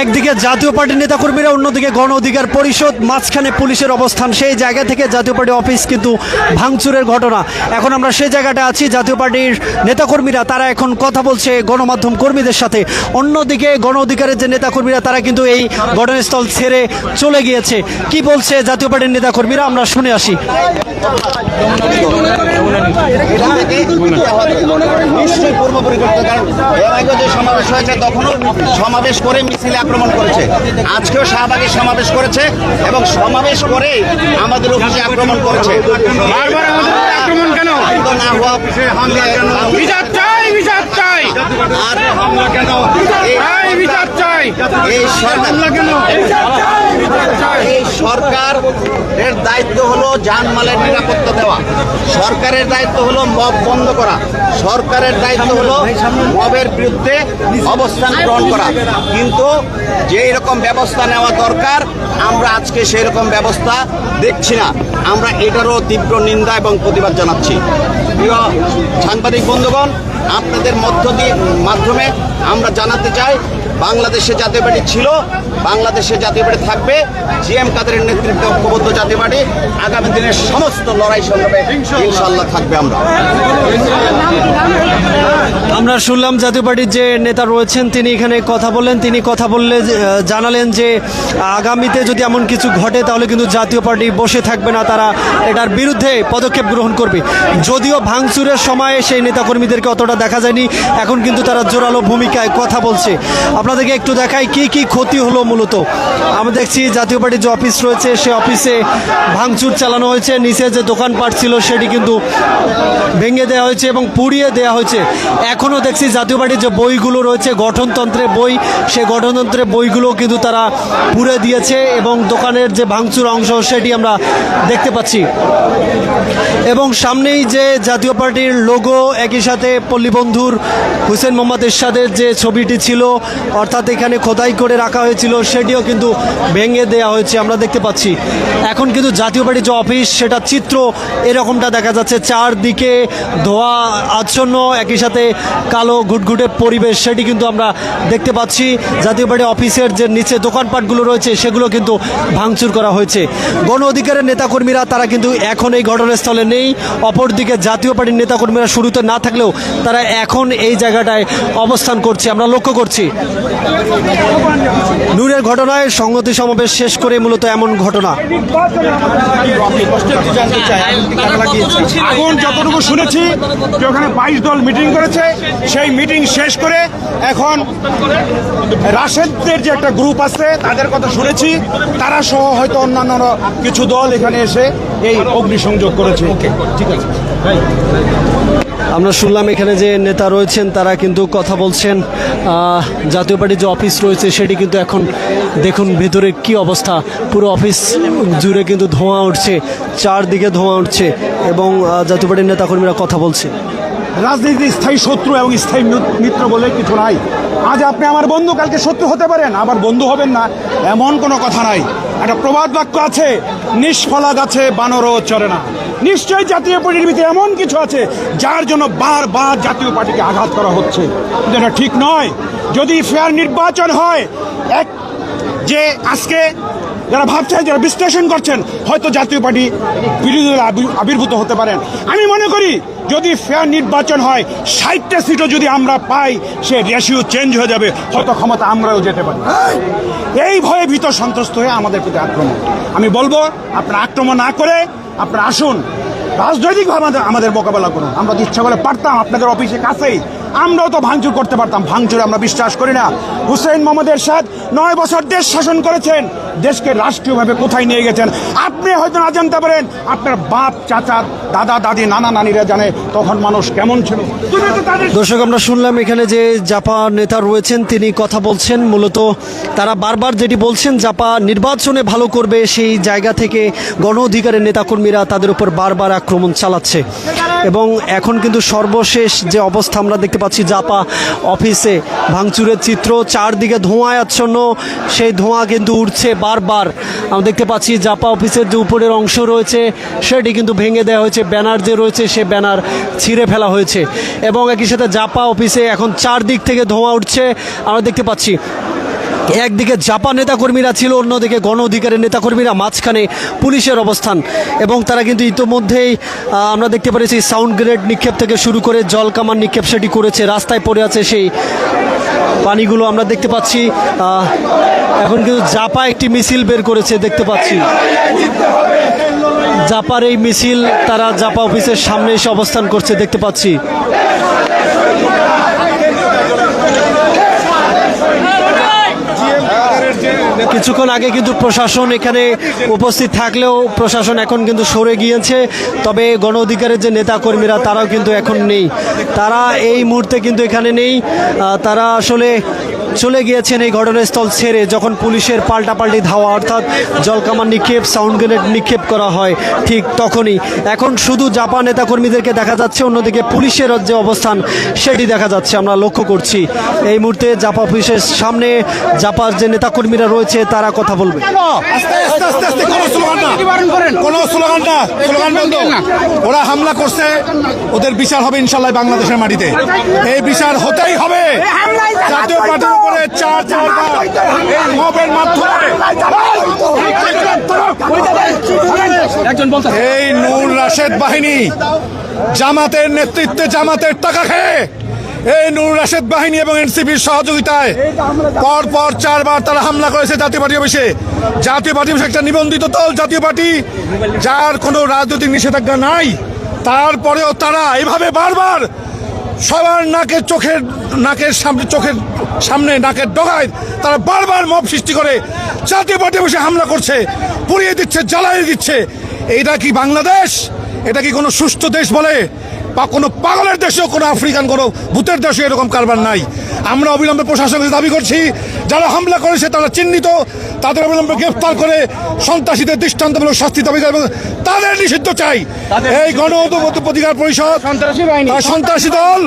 একদিকে জাতীয় পার্টির নেতাকর্মীরা, অন্যদিকে গণ অধিকার পরিষদ, মাঝখানে পুলিশের অবস্থান। সেই জায়গা থেকে জাতীয় পার্টি অফিস কিন্তু ভাঙচুরের ঘটনা। এখন আমরা সেই জায়গাটা আছি, জাতীয় পার্টির নেতাকর্মীরা, তারা এখন কথা বলছে গণমাধ্যম কর্মীদের সাথে। অন্যদিকে গণ অধিকারের যে নেতাকর্মীরা, তারা কিন্তু এই ঘটনাস্থল ছেড়ে চলে গিয়েছে। কি বলছে জাতীয় পার্টির নেতাকর্মীরা? আমরা শুনে আসি। সমাবেশ হয়েছে, তখনও সমাবেশ করে মিছিলে আক্রমণ করেছে। আজকেও শাহবাগে সমাবেশ করেছে এবং সমাবেশ করে আমাদের অফিসে আক্রমণ করেছে। বারবার আমাদের আক্রমণ কেন? না হওয়া বিচার চাই বিচার চাই। আর চাই বিচার চাই। এই সরকার এই সরকার এর দায়িত্ব হলো জানমালের নিরাপত্তা দেওয়া। সরকারের দায়িত্ব হলো মব বন্ধ করা। সরকারের দায়িত্ব হলো মবের বিরুদ্ধে অবস্থান গ্রহণ করা। কিন্তু যেই রকম ব্যবস্থা নেওয়া দরকার আমরা আজকে সেই রকম ব্যবস্থা দেখছি না। আমরা এটারও তীব্র নিন্দা এবং প্রতিবাদ জানাচ্ছি। প্রিয় সাংবাদিক বন্ধুগণ আপনাদের মধ্য দিয়ে মাধ্যমে আমরা জানাতে চাই বাংলাদেশে জাতীয় পার্টি ছিল, বাংলাদেশে জাতীয় পার্টি থাকবে জি এম কাদেরের নেতৃত্বে ঐক্যবদ্ধ জাতীয় পার্টি, আগামী দিনের সমস্ত লড়াই সংগ্রামে ইনশাল্লাহ থাকবে আমরা। আমরা শুনলাম জাতীয় পার্টির যে নেতা রয়েছেন, তিনি এখানে কথা বললেন, তিনি কথা বললে জানালেন যে আগামীতে যদি এমন কিছু ঘটে, তাহলে কিন্তু জাতীয় পার্টি বসে থাকবে না, তারা এটার বিরুদ্ধে পদক্ষেপ গ্রহণ করবে। যদিও ভাঙচুরের সময় সেই নেতাকর্মীদেরকে অতটা দেখা যায়নি, এখন কিন্তু তারা জোরালো ভূমিকায় কথা বলছে। আপনাদেরকে একটু দেখাই কি কি ক্ষতি হলো মূলত। আমরা দেখছি জাতীয় পার্টির যে অফিস রয়েছে, সে অফিসে ভাঙচুর চালানো হয়েছে। নিচে যে দোকানপাট ছিল, সেটি কিন্তু ভেঙে দেওয়া হয়েছে এবং পুড়িয়ে দেওয়া হয়েছে। এখনও দেখছি জাতীয় পার্টির যে বইগুলো রয়েছে, গঠনতন্ত্রের বই সে গঠনতন্ত্রের বইগুলো কিন্তু তারা পুড়ে দিয়েছে এবং দোকানের যে ভাঙচুর অংশ, সেটি আমরা দেখতে পাচ্ছি। এবং সামনেই যে জাতীয় পার্টির লোগো একই সাথে পল্লীবন্ধুর, হুসেন মোহাম্মদ এরশাদের যে ছবিটি ছিল অর্থাৎ এখানে খোদাই করে রাখা হয়েছিল, সেটিও কিন্তু ভেঙে দেওয়া হয়েছে, আমরা দেখতে পাচ্ছি। এখন কিন্তু জাতীয় পার্টির যে অফিস, সেটা চিত্র এরকমটা দেখা যাচ্ছে। চারদিকে ধোয়া আচ্ছন্ন, একই সাথে কালো ঘুটঘুটে পরিবেশ, সেটি কিন্তু আমরা দেখতে পাচ্ছি। জাতীয় পার্টি অফিসের যে নিচে দোকানপাটগুলো রয়েছে, সেগুলো কিন্তু ভাঙচুর করা হয়েছে। গণ অধিকারের নেতাকর্মীরা, তারা কিন্তু এখন এই ঘটনাস্থলে নেই। অপরদিকে জাতীয় পার্টির নেতাকর্মীরা শুরুতে না থাকলেও তারা এখন এই জায়গাটায় অবস্থান করছে। আমরা লক্ষ্য করছি। নূরের ঘটনায় সংহতি সমাবেশ শেষ করে মূলত এমন ঘটনা। এখন যতটুকু শুনেছি যে ওখানে বাইশ দল মিটিং করেছে সেই মিটিং শেষ করে এখন রাশেদদের যে একটা গ্রুপ আছে তাদের কথা শুনেছি তারা সহ হয়তো অন্যান্য কিছু দল এখানে এসে এই অগ্নিসংযোগ করেছে। ঠিক আছে। আমরা শুনলাম এখানে যে নেতা রয়েছেন, তারা কিন্তু কথা বলছেন। জাতীয় পার্টির যে অফিস রয়েছে, সেটি কিন্তু এখন দেখুন ভেতরে কি অবস্থা। পুরো অফিস জুড়ে কিন্তু ধোঁয়া উঠছে, চারদিকে ধোঁয়া উঠছে এবং জাতীয় পার্টির নেতাকর্মীরা কথা বলছে। রাজনীতি স্থায়ী শত্রু এবং স্থায়ী মিত্র বলে কিছু নাই। আজ আপনি আমার বন্ধু, কালকে শত্রু হতে পারেন, আবার বন্ধু হবেন না, এমন কোনো কথা নাই। একটা প্রবাদ বাক্য আছে নিষ্ফলা গাছে বানরও চড়ে না। নিশ্চয়ই জাতীয় পার্টির ভিতরে এমন কিছু আছে যার জন্য বারবার জাতীয় পার্টিকে আঘাত করা হচ্ছে। এটা ঠিক নয়। যদি ফেয়ার নির্বাচন হয়, এক যে আজকে যারা ভাবছেন যারা বিশ্লেষণ করছেন, হয়তো জাতীয় পার্টি বিরোধী দলে আবির্ভূত হতে পারেন। আমি মনে করি, যদি ফেয়ার নির্বাচন হয়, ষাটটা সিটও যদি আমরা পাই, সে রেশিও চেঞ্জ হয়ে যাবে। হয়তো ক্ষমতা আমরাও যেতে পারি। এই ভয়ে ভীত সন্ত্রস্ত হয়ে আমাদের প্রতি আক্রমণ। আমি বলব, আপনারা আক্রমণ না করে আপনারা আসুন। রাজনৈতিকভাবে আমাদের আমাদের মোকাবেলা করুন। আমরা তো ইচ্ছা করে পারতাম আপনাদের অফিসে কাছেই। আমরাও তো ভাঙচুর করতে পারতাম। ভাঙচুর আমরা বিশ্বাস করি না। হুসেন মোহাম্মদের এরশাদ নয় বছর দেশ শাসন করেছেন। দেশকে রাষ্ট্রীয়ভাবে কোথায় নিয়ে গেছেন? আপনি হয়তো না জানতে পারেন, আপনার বাপ, চাচা, দাদা, দাদি, নানা নানিরা জানে তখন মানুষ কেমন ছিল। দর্শক, আমরা শুনলাম এখানে যে জাপা নেতা রয়েছেন, তিনি কথা বলছেন। মূলত তারা বারবার যেটি বলছেন জাপা নির্বাচনে ভালো করবে সেই জায়গা থেকে গণ অধিকারের নেতাকর্মীরা তাদের উপর বারবার আক্রমণ চালাচ্ছে। এবং এখন কিন্তু সর্বশেষ যে অবস্থা আমরা দেখতে পাচ্ছি, জাপা অফিসে ভাঙচুরের চিত্র, চারদিকে ধোঁয়ায় আচ্ছন্ন, সেই ধোঁয়া কিন্তু উঠছে বারবার আমরা দেখতে পাচ্ছি জাপা অফিসের যে উপরের অংশ রয়েছে, সেটি কিন্তু ভেঙে দেওয়া হয়েছে। ব্যানার যে রয়েছে, সে ব্যানার ছিঁড়ে ফেলা হয়েছে। এবং একই সাথে জাপা অফিসে এখন চারদিক থেকে ধোঁয়া উঠছে। আমরা দেখতে পাচ্ছি, একদিকে জাপান নেতাকর্মীরা ছিল, অন্যদিকে গণ অধিকারের নেতাকর্মীরা মাঝখানে পুলিশের অবস্থান। এবং তারা কিন্তু ইতোমধ্যেই আমরা দেখতে পেরেছি, সাউন্ড গ্রেড নিক্ষেপ থেকে শুরু করে জল কামান নিক্ষেপ সেটি করেছে। রাস্তায় পড়ে আছে সেই পানিগুলো আমরা দেখতে পাচ্ছি এখন কিন্তু জাপা একটি মিছিল বের করেছে, দেখতে পাচ্ছি। জাপার এই মিছিল, তারা জাপা অফিসের সামনে এসে অবস্থান করছে, দেখতে পাচ্ছি। কিছুক্ষণ আগে কিন্তু প্রশাসন এখানে উপস্থিত থাকলেও প্রশাসন এখন কিন্তু সরে গিয়েছে। তবে গণ অধিকারের যে নেতাকর্মীরা, তারাও কিন্তু এখন নেই। তারা এই মুহূর্তে কিন্তু এখানে নেই। তারা আসলে চলে গিয়েছেন এই ঘটনাস্থল ছেড়ে যখন পুলিশের পাল্টাপাল্টি ধাওয়া, অর্থাৎ জলকামান নিক্ষেপ, সাউন্ড গ্রেনেড নিক্ষেপ করা হয় ঠিক তখনই। এখন শুধু জাপান নেতাকর্মীদেরকে দেখা যাচ্ছে, অন্যদিকে পুলিশের যে অবস্থান সেটি দেখা যাচ্ছে। আমরা লক্ষ্য করছি। এই মুহূর্তে জাপা পুলিশের সামনে জাপার যে নেতাকর্মীরা রয়েছে, তারা কথা বলবে। ওরা হামলা করছে। ওদের বিচার হবে ইনশাল্লাহ বাংলাদেশের মাটিতে। এই বিচার হতেই হবে। জাতীয় পার্টির উপরে চার চারবার এই মবের মাধ্যমে। এই নূর রাশেদ বাহিনী জামাতের নেতৃত্বে জামাতের টাকা খেয়ে এই নূর রাশেদ বাহিনী এবং এনসিপির সহযোগিতায় পর পর চারবার তারা হামলা করেছে জাতীয় পার্টি অফিসে। জাতীয় পার্টি অফিসে একটা নিবন্ধিত দল জাতীয় পার্টি যার কোনো রাজনৈতিক নিষেধাজ্ঞা নাই। তারপরেও তারা এভাবে বারবার সবার নাকের চোখের নাকের সামনে চোখের সামনে নাকের ডগায় তারা বারবার মব সৃষ্টি করে। জাতীয় পার্টি বসে হামলা করছে, পুড়িয়ে দিচ্ছে জ্বালাই দিচ্ছে। এটা কি বাংলাদেশ? এটা কি কোনো সুস্থ দেশ বলে? বা কোনো পাগলের দেশেও, কোনো আফ্রিকান, কোনো ভূতের দেশে এরকম কারবার নাই। আমরা অবিলম্বে প্রশাসনের দাবি করছি, যারা হামলা করেছে তারা চিহ্নিত। তাদের অবিলম্বে গ্রেফতার করে সন্ত্রাসীদের দৃষ্টান্তমূলক শাস্তি দাবি করে এবং তাদের নিষিদ্ধ চাই। এই গণ প্রতিকার পরিষদ সন্ত্রাসী দল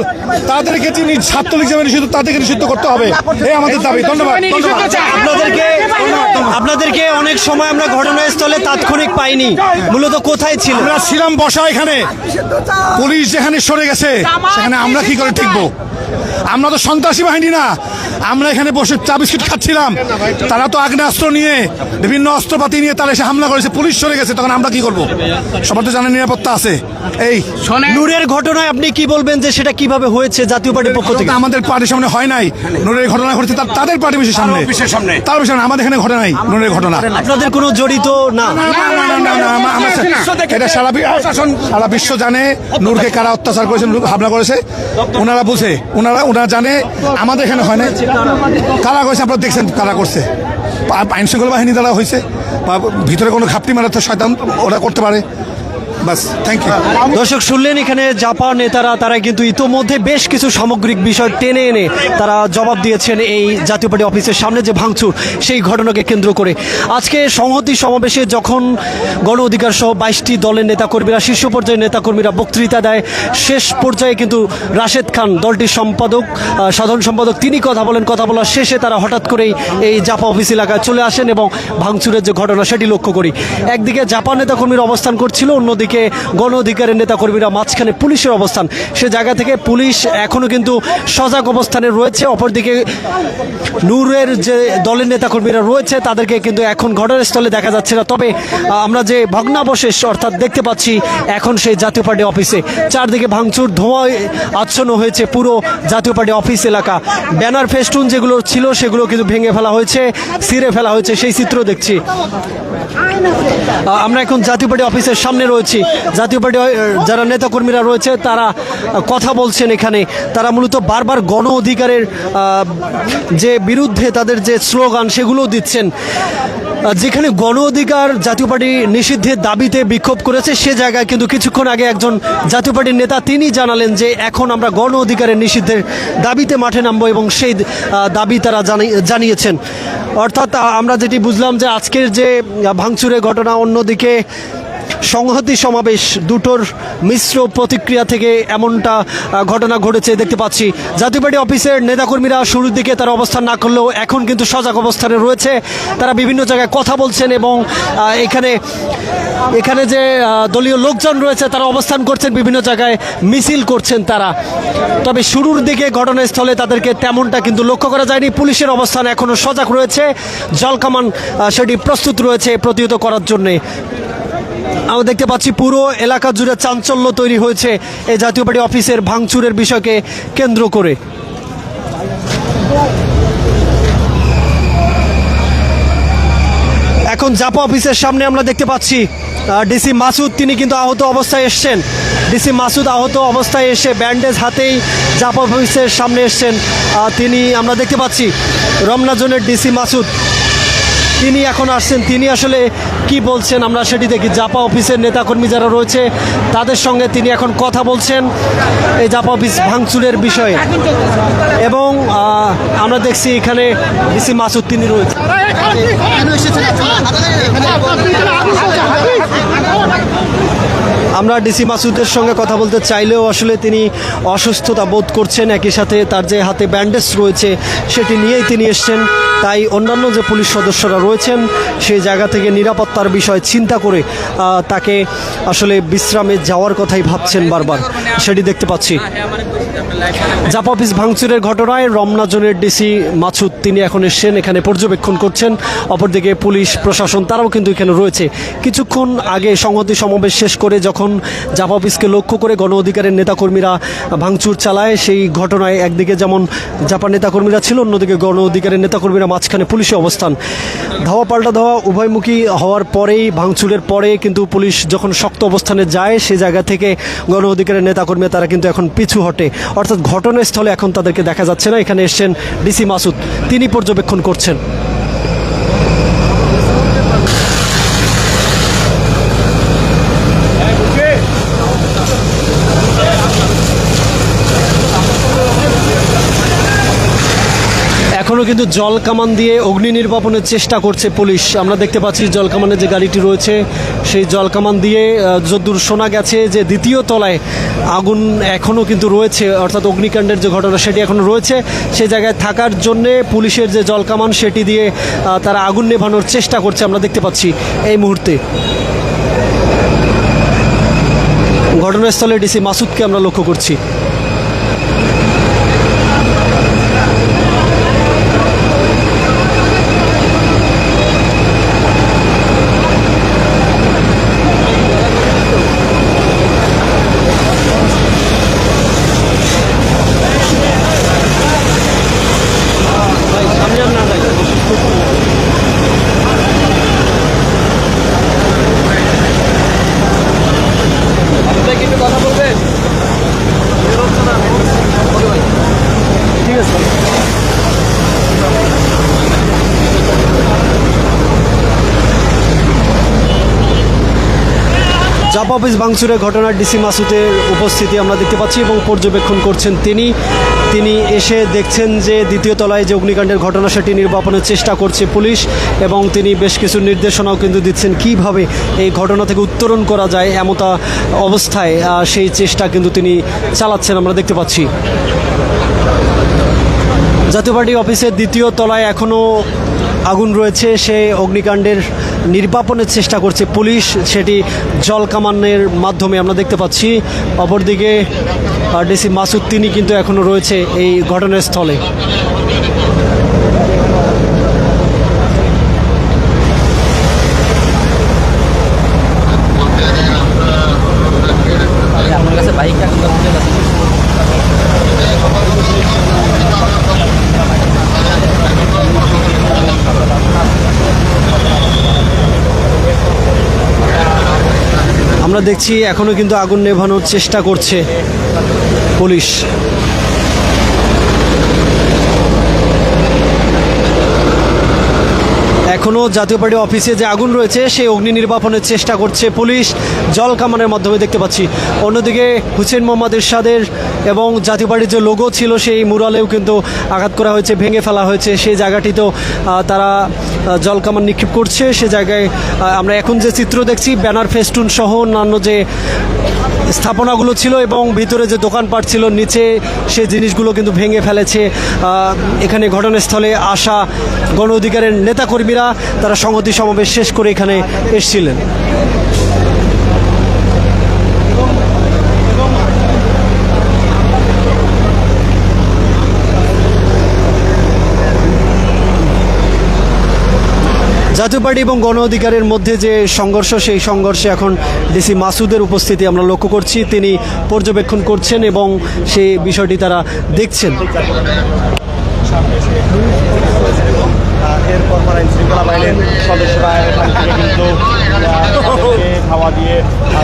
তাদেরকে তিনি ছাত্রলীগ হিসেবে নিষিদ্ধ তাদেরকে নিষিদ্ধ করতে হবে। এই আমাদের দাবি। ধন্যবাদ। আপনাদেরকে আপনাদেরকে অনেক সময় আমরা ঘটনাস্থলে তাৎক্ষণিক পাইনি। মূলত কোথায় ছিল? আমরা ছিলাম বসা এখানে। পুলিশ যেখানে সরে গেছে সেখানে আমরা কি করে টিকবো আমরা তো সন্ত্রাসী বাহিনী না আমরা এখানে বসে চা বিস্কিট খাচ্ছিলাম তারা তো আগ্নেয়াস্ত্র নিয়ে বিভিন্ন অস্ত্রপাতি নিয়ে তারা এসে হামলা করেছে পুলিশ সরে গেছে তখন আমরা কি করব সবার তো জানার নিরাপত্তা আছে এই নূরের ঘটনায় আপনি কি বলবেন যে সেটা কীভাবে হয়েছে জাতীয় পার্টির পক্ষ থেকে আমাদের পার্টির সামনে হয় নাই নুরের ঘটনা ঘটেছে তার- তাদের পার্টি বেশি সামনে তার সামনে আমাদের এখানে ঘটে নাই নুরের ঘটনা আপনাদের কোনো জড়িত না এটা সারা সারা বিশ্ব জানে নূরকে কারা অত্যাচার করেছে হামলা করেছে ওনারা বুঝে ওনারা ওনারা জানে, আমাদের এখানে হয় না কারা করছে আপনারা দেখছেন কারা করছে। আইনশৃঙ্খলা আইন শৃঙ্খলা বাহিনী দ্বারা হয়েছে বা ভিতরে কোনো খাপটি মারাত্মক শয়তান ওরা করতে পারে। দর্শক, শুনলেন এখানে জাপান নেতারা তারা কিন্তু ইতোমধ্যে বেশ কিছু সামগ্রিক বিষয় টেনে এনে তারা জবাব দিয়েছেন এই জাতীয় পার্টি অফিসের সামনে যে ভাঙচুর, সেই ঘটনাকে কেন্দ্র করে। আজকে সংহতি সমাবেশে যখন গণ অধিকার সহ বাইশটি দলের নেতাকর্মীরা, শীর্ষ পর্যায়ের নেতাকর্মীরা বক্তৃতা দেয়, শেষ পর্যায়ে কিন্তু রাশেদ খান, দলটির সম্পাদক সাধারণ সম্পাদক, তিনি কথা বলেন। কথা বলার শেষে তারা হঠাৎ করেই এই জাপা অফিস এলাকায় চলে আসেন এবং ভাঙচুরের যে ঘটনা, সেটি লক্ষ্য করি। একদিকে জাপান নেতাকর্মীরা অবস্থান করছিল, অন্যদিকে গণ অধিকারের নেতাকর্মীরা মাঝখানে পুলিশের অবস্থান। সে জায়গা থেকে পুলিশ এখনও কিন্তু সজাগ অবস্থানে রয়েছে। অপরদিকে নূরের যে দলের নেতাকর্মীরা রয়েছে, তাদেরকে কিন্তু এখন ঘটনাস্থলে দেখা যাচ্ছে না। তবে আমরা যে ভগ্নাবশেষ অর্থাৎ দেখতে পাচ্ছি এখন সেই জাতীয় পার্টি অফিসে। চারদিকে ভাঙচুর, ধোঁয়ায় আচ্ছন্ন হয়েছে পুরো জাতীয় পার্টি অফিস এলাকা। ব্যানার ফেস্টুন যেগুলো ছিল, সেগুলো কিন্তু ভেঙে ফেলা হয়েছে, ছিঁড়ে ফেলা হয়েছে, সেই চিত্র দেখছি। আমরা এখন জাতীয় পার্টি অফিসের সামনে রয়েছি। জাতীয় পার্টি যারা নেতাকর্মীরা রয়েছে, তারা কথা বলছেন এখানে। তারা মূলত বারবার গণ অধিকারের যে বিরুদ্ধে তাদের যে স্লোগান সেগুলো দিচ্ছেন। যেখানে গণ অধিকার জাতীয় পার্টি নিষিদ্ধের দাবিতে বিক্ষোভ করেছে, সে জায়গায় কিন্তু কিছুক্ষণ আগে একজন জাতীয় পার্টির নেতা, তিনি জানালেন যে এখন আমরা গণ অধিকারের নিষিদ্ধের দাবিতে মাঠে নামবো এবং সেই দাবি তারা জানি- জানিয়েছেন। অর্থাৎ আমরা যেটি বুঝলাম যে আজকের যে ভাঙচুরের ঘটনা, অন্যদিকে সংহতি সমাবেশ, দুটোর মিশ্র প্রতিক্রিয়া থেকে এমনটা ঘটনা ঘটেছে দেখতে পাচ্ছি। জাতীয় পার্টি অফিসের নেতাকর্মীরা শুরুর দিকে তারা অবস্থান না করলেও এখন কিন্তু সজাগ অবস্থানে রয়েছে। তারা বিভিন্ন জায়গায় কথা বলছেন এবং এখানে এখানে যে দলীয় লোকজন রয়েছে, তারা অবস্থান করছেন, বিভিন্ন জায়গায় মিছিল করছেন তারা। তবে শুরুর দিকে ঘটনাস্থলে তাদেরকে তেমনটা কিন্তু লক্ষ্য করা যায়নি। পুলিশের অবস্থান এখনও সজাগ রয়েছে। জলকামান সেটি প্রস্তুত রয়েছে প্রতিহত করার জন্যে। আমরা দেখতে পাচ্ছি পুরো এলাকা জুড়ে চাঞ্চল্য তৈরি হয়েছে এই জাতীয় পার্টি অফিসের ভাঙচুরের বিষয়কে কেন্দ্র করে। এখন জাপা অফিসের সামনে আমরা দেখতে পাচ্ছি ডিসি মাসুদ, তিনি কিন্তু আহত অবস্থায় এসছেন। ডিসি মাসুদ আহত অবস্থায় এসে ব্যান্ডেজ হাতেই জাপা অফিসের সামনে এসছেন। তিনি আমরা দেখতে পাচ্ছি, রমনা জোনের ডিসি মাসুদ। তিনি এখন আসছেন, তিনি আসলে কি বলছেন? আমরা সেটি দেখি। জাপা অফিসের নেতাকর্মী যারা রয়েছে, তাদের সঙ্গে তিনি এখন কথা বলছেন এই জাপা অফিস ভাঙচুরের বিষয়ে। এবং আমরা দেখছি এখানে ডিসি মাসুদ তিনি রয়েছে। আমরা ডিসি মাসুদের সঙ্গে কথা বলতে চাইলেও আসলে তিনি অসুস্থতা বোধ করছেন। একই সাথে তার যে হাতে ব্যান্ডেজ রয়েছে, সেটি নিয়েই তিনি এসছেন। তাই অন্যান্য যে পুলিশ সদস্যরা রয়েছেন, সেই জায়গা থেকে নিরাপত্তার বিষয় চিন্তা করে তাকে আসলে বিশ্রামে যাওয়ার কথাই ভাবছেন বারবার। সেটি দেখতে পাচ্ছি। জাপ অফিস ভাঙচুরের ঘটনায় রমনা জোনের ডিসি মাছুদ তিনি এখন এসছেন, এখানে পর্যবেক্ষণ করছেন। অপরদিকে পুলিশ, প্রশাসন, তারাও কিন্তু এখানে রয়েছে। কিছুক্ষণ আগে সংহতি সমাবেশ শেষ করে যখন জাপ অফিসকে লক্ষ্য করে গণ অধিকারের নেতাকর্মীরা ভাঙচুর চালায়। সেই ঘটনায় একদিকে যেমন জাপান নেতাকর্মীরা ছিল, অন্যদিকে গণ অধিকারের নেতাকর্মীরা মাঝখানে পুলিশে অবস্থান। ধাওয়া পাল্টা ধাওয়া উভয়মুখী হওয়ার পরেই, ভাঙচুরের পরে কিন্তু পুলিশ যখন শক্ত অবস্থানে যায়, সে জায়গা থেকে গণ অধিকারের নেতাকর্মী তারা কিন্তু এখন পিছু হটে। অর্থাৎ ঘটনাস্থলে এখন তাদেরকে দেখা যাচ্ছে না। এখানে এসছেন ডিসি মাসুদ। তিনি পর্যবেক্ষণ করছেন। এখনও কিন্তু জল কামান দিয়ে অগ্নি নির্বাপনের চেষ্টা করছে পুলিশ। আমরা দেখতে পাচ্ছি জল কামানের যে গাড়িটি রয়েছে, সেই জল কামান দিয়ে যদ্দূর শোনা গেছে যে দ্বিতীয় তলায় আগুন এখনও কিন্তু রয়েছে, অর্থাৎ অগ্নিকাণ্ডের যে ঘটনা সেটি এখনও রয়েছে। সেই জায়গায় থাকার জন্যে পুলিশের যে জল কামান, সেটি দিয়ে তারা আগুন নেভানোর চেষ্টা করছে আমরা দেখতে পাচ্ছি এই মুহূর্তে। ঘটনাস্থলে ডিসি মাসুদকে আমরা লক্ষ্য করছি ঠিক আছে জাপ অফিস ভাঙচুরের ঘটনার ডিসি মাসুদের উপস্থিতি আমরা দেখতে পাচ্ছি এবং পর্যবেক্ষণ করছেন তিনি। তিনি এসে দেখছেন যে দ্বিতীয় তলায় যে অগ্নিকাণ্ডের ঘটনা সেটি নির্বাপনের চেষ্টা করছে পুলিশ এবং তিনি বেশ কিছু নির্দেশনাও কিন্তু দিচ্ছেন কীভাবে এই ঘটনা থেকে উত্তরণ করা যায় এমতা অবস্থায় সেই চেষ্টা কিন্তু তিনি চালাচ্ছেন আমরা দেখতে পাচ্ছি। জাতীয় পার্টি অফিসের দ্বিতীয় তলায় এখনও আগুন রয়েছে সেই অগ্নিকাণ্ডের নির্বাপনের চেষ্টা করছে পুলিশ। সেটি জল কামানের মাধ্যমে আমরা দেখতে পাচ্ছি। অপরদিকে ডিসি মাসুদ, তিনি কিন্তু এখনও রয়েছে এই ঘটনাস্থলে। আমরা দেখছি এখনও কিন্তু আগুন নেভানোর চেষ্টা করছে পুলিশ। এখনও জাতীয় পার্টি অফিসে যে আগুন রয়েছে, সেই অগ্নি নির্বাপনের চেষ্টা করছে পুলিশ। জল কামানের মাধ্যমে দেখতে পাচ্ছি। অন্যদিকে হুসেন মোহাম্মদ এরশাদের এবং জাতীয় পার্টির যে লোগো ছিল, সেই মুরালেও কিন্তু আঘাত করা হয়েছে, ভেঙে ফেলা হয়েছে। সেই জায়গাটিতেও তারা জলকামান নিক্ষেপ করছে। সে জায়গায় আমরা এখন যে চিত্র দেখছি, ব্যানার ফেস্টুন সহ অন্যান্য যে স্থাপনাগুলো ছিল এবং ভিতরে যে দোকানপাট ছিল, নিচে সে জিনিসগুলো কিন্তু ভেঙে ফেলেছে। এখানে ঘটনাস্থলে আসা গণ অধিকারের নেতাকর্মীরা তারা সংহতি সমাবেশ শেষ করে এখানে এসেছিলেন। জাতীয় পার্টি এবং গণ অধিকারের মধ্যে যে সংঘর্ষ, সেই সংঘর্ষে এখন ডিসি মাসুদের উপস্থিতি আমরা লক্ষ্য করছি। তিনি পর্যবেক্ষণ করছেন এবং সেই বিষয়টি তারা দেখছেন। এরপর আইন শৃঙ্খলা বাহিনীর সদস্যরা এখান থেকে কিন্তু খাওয়া দিয়ে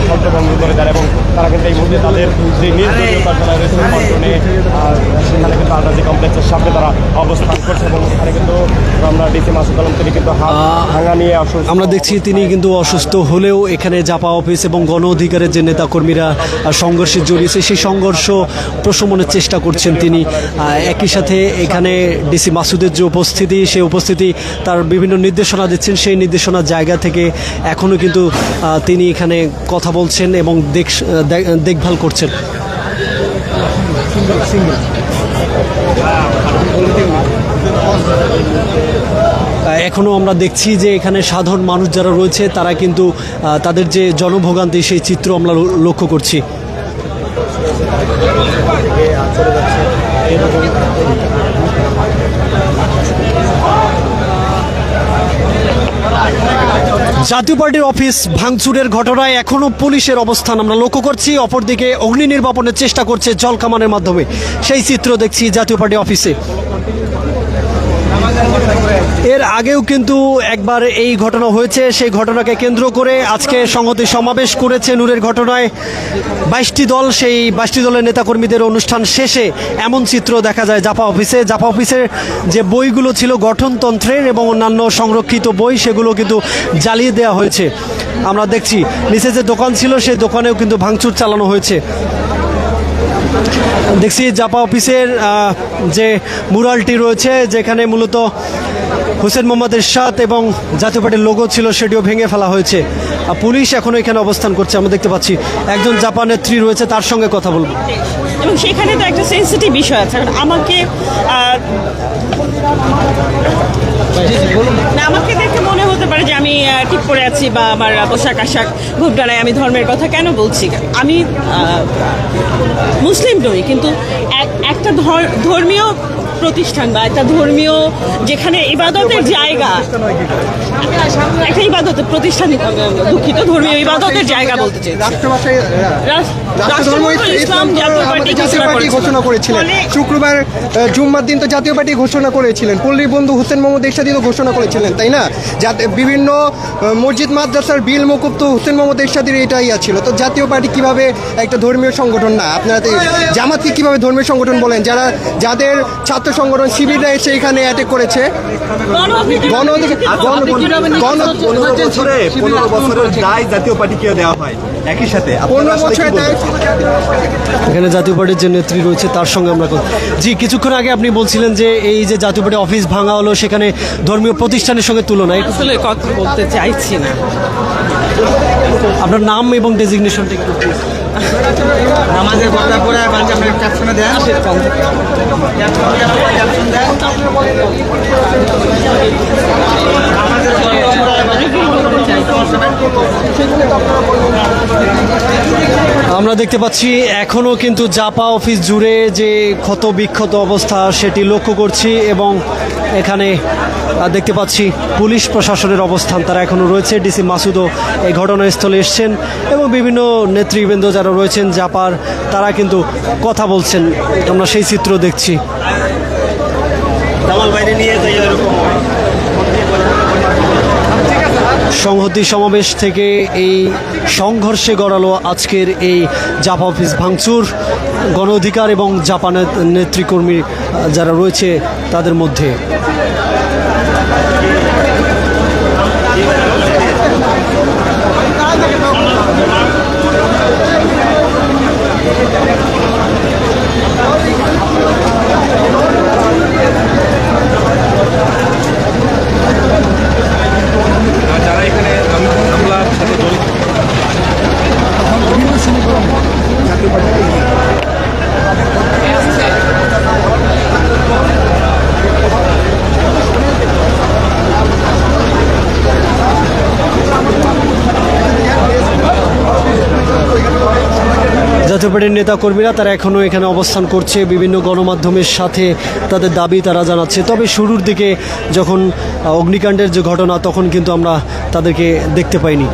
ছত্রভঙ্গ করে দেয় এবং তারা কিন্তু এই মুহূর্তে তাদের যে নিজ দলীয় কার্যালয় রয়েছে পল্টনে সেখানে কিন্তু আলরাজি কমপ্লেক্সের সামনে তারা অবস্থান করছে এবং এখানে কিন্তু আমরা ডিসি মাসুদ আলম তিনি কিন্তু ভাঙা নিয়ে অসুস্থ আমরা দেখছি তিনি কিন্তু অসুস্থ হলেও এখানে জাপা অফিস এবং গণ অধিকারের যে নেতাকর্মীরা সংঘর্ষে জড়িয়েছে সেই সংঘর্ষ প্রশমনের চেষ্টা করছেন তিনি। একই সাথে এখানে ডিসি মাসুদের যে উপস্থিতি সেই উপস্থিতি তার বিভিন্ন নির্দেশনা দিচ্ছেন। সেই নির্দেশনার জায়গা থেকে এখনও কিন্তু তিনি এখানে কথা বলছেন এবং দেখ, দেখ- দেখভাল করছেন। এখনও আমরা দেখছি যে এখানে সাধারণ মানুষ যারা রয়েছে, তারা কিন্তু তাদের যে জনভোগান্তি, সেই চিত্র আমরা লক্ষ্য করছি। জাতীয় পার্টির অফিস ভাঙচুরের ঘটনায় এখনও পুলিশের অবস্থান আমরা লক্ষ্য করছি। অপরদিকে অগ্নি নির্বাপনের চেষ্টা করছে জলকামানের মাধ্যমে। সেই চিত্র দেখছি জাতীয় পার্টি অফিসে। এর আগেও কিন্তু একবার এই ঘটনা হয়েছে। সেই ঘটনাকে কেন্দ্র করে আজকে সংহতি সমাবেশ করেছে নূরের ঘটনায়। বাইশটি দল, সেই বাইশটি দলের নেতাকর্মীদের অনুষ্ঠান শেষে এমন চিত্র দেখা যায় জাপা অফিসে। জাপা অফিসের যে বইগুলো ছিল গঠনতন্ত্রের এবং অন্যান্য সংরক্ষিত বই, সেগুলো কিন্তু জ্বালিয়ে দেওয়া হয়েছে। আমরা দেখছি, নিচে যে দোকান ছিল, সেই দোকানেও কিন্তু ভাঙচুর চালানো হয়েছে। দেখছি জাপা অফিসের যে মুরালটি রয়েছে, যেখানে মূলত হোসেন মোহাম্মদ এরশাদ এবং জাতীয় পার্টির লোগো ছিল, সেটিও ভেঙে ফেলা হয়েছে। পুলিশ এখনও এখানে অবস্থান করছে, আমরা দেখতে পাচ্ছি একজন জাপান নেত্রী রয়েছে, তার সঙ্গে কথা বলব। এবং সেখানে তো একটা সেন্সিটিভ বিষয় আছে আমাকে আমাকে দেখে মনে হতে পারে যে আমি আহ, ঠিক করে আছি বা আমার পোশাক আশাক ঘুমটানায় আমি ধর্মের কথা কেন বলছি? আমি মুসলিম নই, কিন্তু এক- একটা ধর- ধর্মীয় প্রতিষ্ঠান বা একটা ধর্মীয় যেখানে ইবাদতের জায়গা। একটা ইবাদতের প্রতিষ্ঠান দুঃখিত ধর্মীয় ইবাদতের জায়গা বলতে চাই রাষ্ট্রভাষায় রাষ্ট্রধর্ম ইসলাম জাতীয় পার্টি জাতীয় পার্টি ঘোষণা করেছিলেন। শুক্রবার জুম্মার দিন তো জাতীয় পার্টি ঘোষণা করেছিলেন। পল্লী বন্ধু হোসেন মোহাম্মদ এরশাদিও ঘোষণা করেছিলেন তাই না? যাতে বিভিন্ন মসজিদ মাদ্রাসার বিল মকুব তো হোসেন মোহাম্মদ এরশাদির এটাই ছিল তো জাতীয় পার্টি কীভাবে একটা ধর্মীয় সংগঠন না? আপনারা জামাতকে কীভাবে ধর্মীয় সংগঠন বলেন? যারা যাদের ছাত্র সংগঠন শিবিররা এসে এখানে অ্যাটেক করেছে। গণ অধিকার গণ- গণ পনেরো বছরের দায় জাতীয় পার্টিকে দেওয়া হয়। একই সাথে পনেরো বছরের দায় এখানে জাতীয় পার্টির যে নেত্রী রয়েছে তার সঙ্গে আমরা জি কিছুক্ষণ আগে আপনি বলছিলেন যে এই যে জাতীয় পার্টি অফিস ভাঙা হলো সেখানে ধর্মীয় প্রতিষ্ঠানের সঙ্গে তুলনায় আসলে কথা বলতে চাইছি না। আপনার নাম এবং ডেজিগনেশনটা একটু। আমাদের কথা ক্যাপশনে দেন। ক্যাপশন দেন আমরা দেখতে পাচ্ছি এখনও কিন্তু জাপা অফিস জুড়ে যে ক্ষত বিক্ষত অবস্থা সেটি লক্ষ্য করছি এবং এখানে দেখতে পাচ্ছি পুলিশ প্রশাসনের অবস্থান, তারা এখনও রয়েছে। ডিসি মাসুদও এই ঘটনাস্থলে এসছেন এবং বিভিন্ন নেতৃবৃন্দ যারা রয়েছেন জাপার, তারা কিন্তু কথা বলছেন। আমরা সেই চিত্র দেখছি। সংহতি সমাবেশ থেকে এই সংঘর্ষে গড়ালো আজকের এই জাপা অফিস ভাঙচুর। গণ অধিকার এবং জাপানের নেতৃকর্মী যারা রয়েছে, তাদের মধ্যে। পার্টির নেতা কর্মীরা তারা এখনও এখানে অবস্থান করছে, বিভিন্ন গণমাধ্যমের সাথে তাদের দাবি তারা জানাচ্ছে। তবে শুরুর দিকে যখন অগ্নিকাণ্ডের যে ঘটনা, তখন কিন্তু আমরা তাদেরকে দেখতে পাইনি।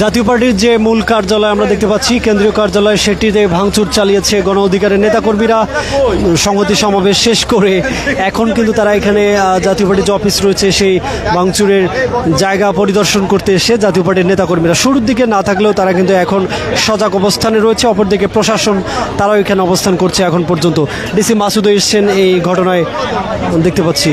জাতীয় পার্টির যে মূল কার্যালয় আমরা দেখতে পাচ্ছি, কেন্দ্রীয় কার্যালয়, সেটিতে ভাঙচুর চালিয়েছে গণ অধিকারের নেতাকর্মীরা। সংহতি সমাবেশ শেষ করে এখন কিন্তু তারা এখানে জাতীয় পার্টির যে অফিস রয়েছে, সেই ভাঙচুরের জায়গা পরিদর্শন করতে এসে জাতীয় পার্টির নেতাকর্মীরা শুরুর দিকে না থাকলেও তারা কিন্তু এখন সজাগ অবস্থানে রয়েছে। অপরদিকে প্রশাসন, তারাও এখানে অবস্থান করছে এখন পর্যন্ত। ডিসি মাসুদও এসছেন এই ঘটনায়, দেখতে পাচ্ছি।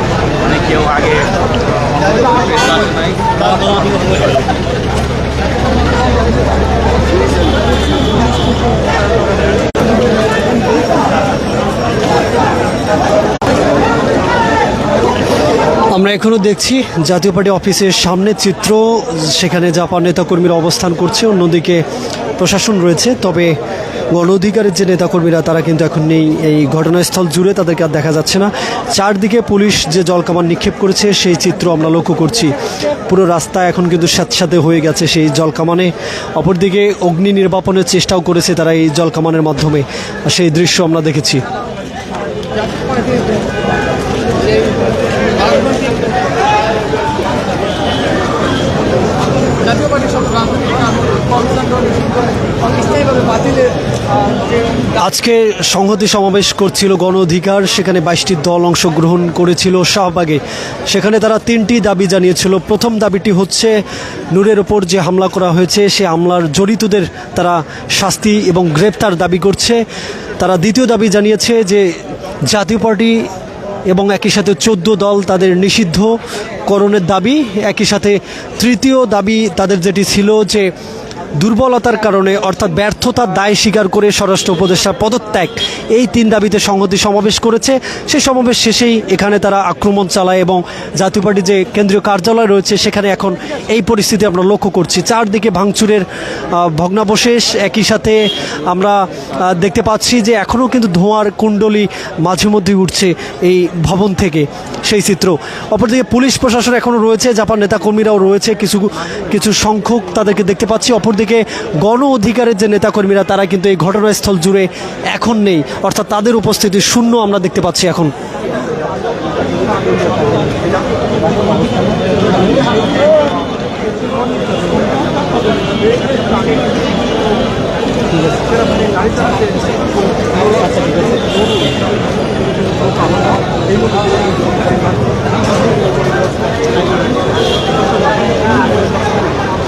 এখনও দেখছি জাতীয় পার্টি অফিসের সামনে চিত্র সেখানে জাপান নেতাকর্মীরা অবস্থান করছে। অন্যদিকে প্রশাসন রয়েছে, তবে গণ অধিকারের যে নেতাকর্মীরা, তারা কিন্তু এখন নেই। এই ঘটনাস্থল জুড়ে তাদেরকে আর দেখা যাচ্ছে না। চারদিকে পুলিশ যে জলকামান নিক্ষেপ করেছে, সেই চিত্র আমরা লক্ষ্য করছি। পুরো রাস্তা এখন কিন্তু স্যাঁতস্যাঁতে হয়ে গেছে সেই জলকামানে। অপরদিকে অগ্নি নির্বাপনের চেষ্টাও করেছে তারা এই জলকামানের মাধ্যমে। সেই দৃশ্য আমরা দেখেছি। আজকে সংহতি সমাবেশ করছিল গণ অধিকার, সেখানে বাইশটি দল অংশগ্রহণ করেছিল শাহবাগে। সেখানে তারা তিনটি দাবি জানিয়েছিল। প্রথম দাবিটি হচ্ছে, নূরের ওপর যে হামলা করা হয়েছে, সে হামলার জড়িতদের তারা শাস্তি এবং গ্রেপ্তার দাবি করছে। তারা দ্বিতীয় দাবি জানিয়েছে যে, জাতীয় পার্টি এবং একই সাথে চোদ্দ দল তাদের নিষিদ্ধ করণের দাবি। একই সাথে তৃতীয় দাবি তাদের যেটি ছিল যে দুর্বলতার কারণে, অর্থাৎ ব্যর্থতার দায় স্বীকার করে স্বরাষ্ট্র উপদেষ্টার পদত্যাগ এই তিন দাবিতে সংহতি সমাবেশ করেছে। সেই সমাবেশ শেষেই এখানে তারা আক্রমণ চালায় এবং জাতীয় পার্টির যে কেন্দ্রীয় কার্যালয় রয়েছে, সেখানে এখন এই পরিস্থিতি আমরা লক্ষ্য করছি। চারদিকে ভাঙচুরের ভগ্নাবশেষ। একই সাথে আমরা দেখতে পাচ্ছি যে এখনও কিন্তু ধোঁয়ার কুণ্ডলি মাঝে মধ্যে উঠছে এই ভবন থেকে সেই চিত্র। অপরদিকে পুলিশ প্রশাসন এখনও রয়েছে, জাপান নেতাকর্মীরাও রয়েছে, কিছু কিছু সংখ্যক তাদেরকে দেখতে পাচ্ছি। অপরদিকে অন্যদিকে গণ অধিকারের যে নেতাকর্মীরা, তারা কিন্তু এই ঘটনাস্থল জুড়ে এখন নেই অর্থাৎ তাদের উপস্থিতি শূন্য আমরা দেখতে পাচ্ছি এখন